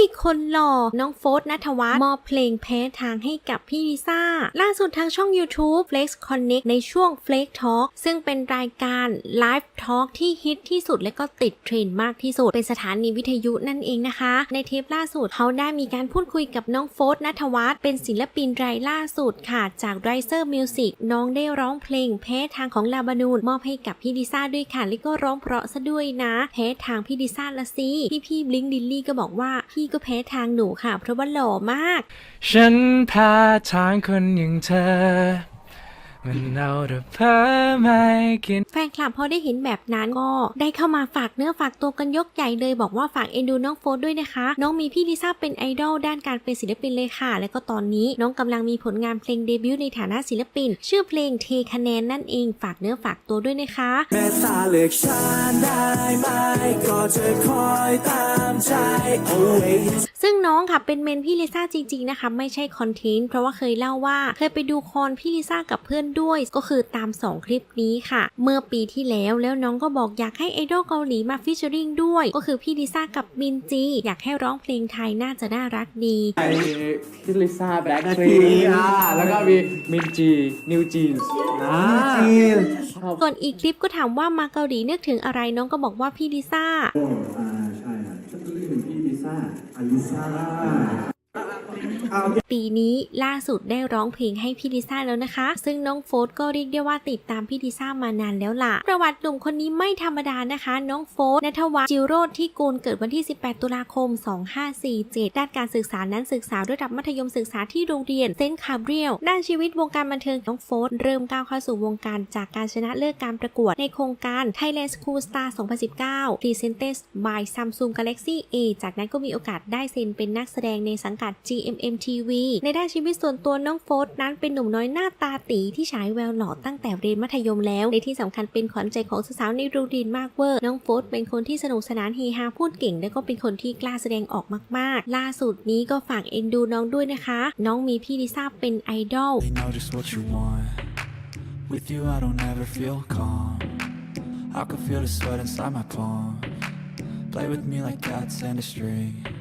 ย คนหล่อ น้องโฟสนัทวัฒน์มอบเพลงแพ้ทางให้กับพี่ลิซ่า ล่าสุดทางช่อง YouTube Flex Connect ในช่วง Flex Talk ซึ่งเป็นรายการ Live Talk ที่ฮิตที่สุดและก็ติดเทรนด์มากที่สุด เป็นสถานีวิทยุนั่นเองนะคะ ในเทปล่าสุดเขาได้มีการพูดคุยกับน้องโฟสนัทวัฒน์เป็นศิลปินรายล่าสุดค่ะ จาก Riser Music น้องได้ร้องเพลงแพ้ทางของลาบานูนมอบให้กับพี่ลิซ่าด้วยค่ะและก็ร้องเพราะซะด้วยนะ แพ้ทางพี่ลิซ่าละสิพี่พี่บลิงดิลลี่ก็บอกว่าพี่ก็แพ้ทางหนูค่ะ เพราะว่าหล่อมาก ฉันพาทางคนอย่างเธอ มันเอาแต่เพ้อไม่กิน แฟนคลับพอได้เห็นแบบนั้นก็ได้เข้ามาฝากเนื้อฝากตัวกันยกใหญ่เลยบอกว่าฝากเอ็นดูน้องโฟสด้วยนะคะ น้องมีพี่ลิซ่าเป็นไอดอลด้านการเป็นศิลปินเลยค่ะ และก็ตอนนี้น้องกำลังมีผลงานเพลงเดบิวต์ในฐานะศิลปิน ชื่อเพลงเทคะแนนนั่นเองฝากเนื้อฝากตัวด้วยนะคะแม้ตาเลือกฉันได้ไหมก็ จะคอยตามใจ always ซึ่งน้องค่ะเป็นเมนพี่ลิซ่าจริงๆนะคะไม่ใช่คอนเทนต์เพราะว่าเคยเล่าว่าเคยไปดูคอนพี่ลิซ่ากับเพื่อนด้วยก็คือตาม 2 คลิปนี้ค่ะ เมื่อปีที่แล้วแล้วน้องก็บอกอยากให้ไอดอลเกาหลีมาฟิชเชอริงด้วย ก็คือพี่ลิซ่ากับมินจี อยากให้ร้องเพลงไทยน่าจะน่ารักดีมีพิลิซ่าแบล็ค Blackpink ทรีอ่าแล้วก็มีมินจีนิวจีนอ่าจีน ส่วนอีกคลิปก็ถามว่ามาเกาหลีนึกถึงอะไรน้องก็บอกว่าพี่ลิซ่า อ่าใช่ครับก็จะเรียกเป็นพี่ลิซ่าอลิซ่า ปีนี้ล่าสุดได้ร้องเพลงให้พี่ลิซ่าแล้วนะคะ ซึ่งน้องโฟสก็เรียกได้ว่าติดตามพี่ลิซ่ามานานแล้วล่ะ ประวัติหนุ่มคนนี้ไม่ธรรมดานะคะ น้องโฟสนัทวัฒน์จิโรธที่กูลเกิดวันที่ 18 ตุลาคม 2547 ด้านการศึกษานั้นศึกษาระดับมัธยมศึกษาที่โรงเรียนเซนต์คาเบรียลด้านชีวิตวงการบันเทิงน้องโฟสเริ่มก้าวเข้าสู่วงการจากการชนะเลิศการประกวดในโครงการ Thailand School Star 2019 Presented by Samsung Galaxy A จากนั้นก็มีโอกาสได้เซ็นเป็นนักแสดงในสังกัด GMM TV ในด้านชีวิตส่วนตัวน้องโฟสนั้นเป็นหนุ่มน้อยหน้าตาตีที่ฉายแววหล่อตั้งแต่เรียนมัธยมแล้ว ในที่สำคัญเป็นขวัญใจของสาวในรงเรียนมากเวอร์น้องโฟสเป็นคนที่สนุกสนานเฮฮาพูดเก่ง และก็เป็นคนที่กล้าแสดงออกมากๆ ล่าสุดนี้ก็ฝากเอ็นดูน้องด้วยนะคะ น้องมีพี่ลิซ่าเป็นไอดอล With you, I don't ever feel calm. I can feel the sweat inside my palm. Play with me like cats and a string.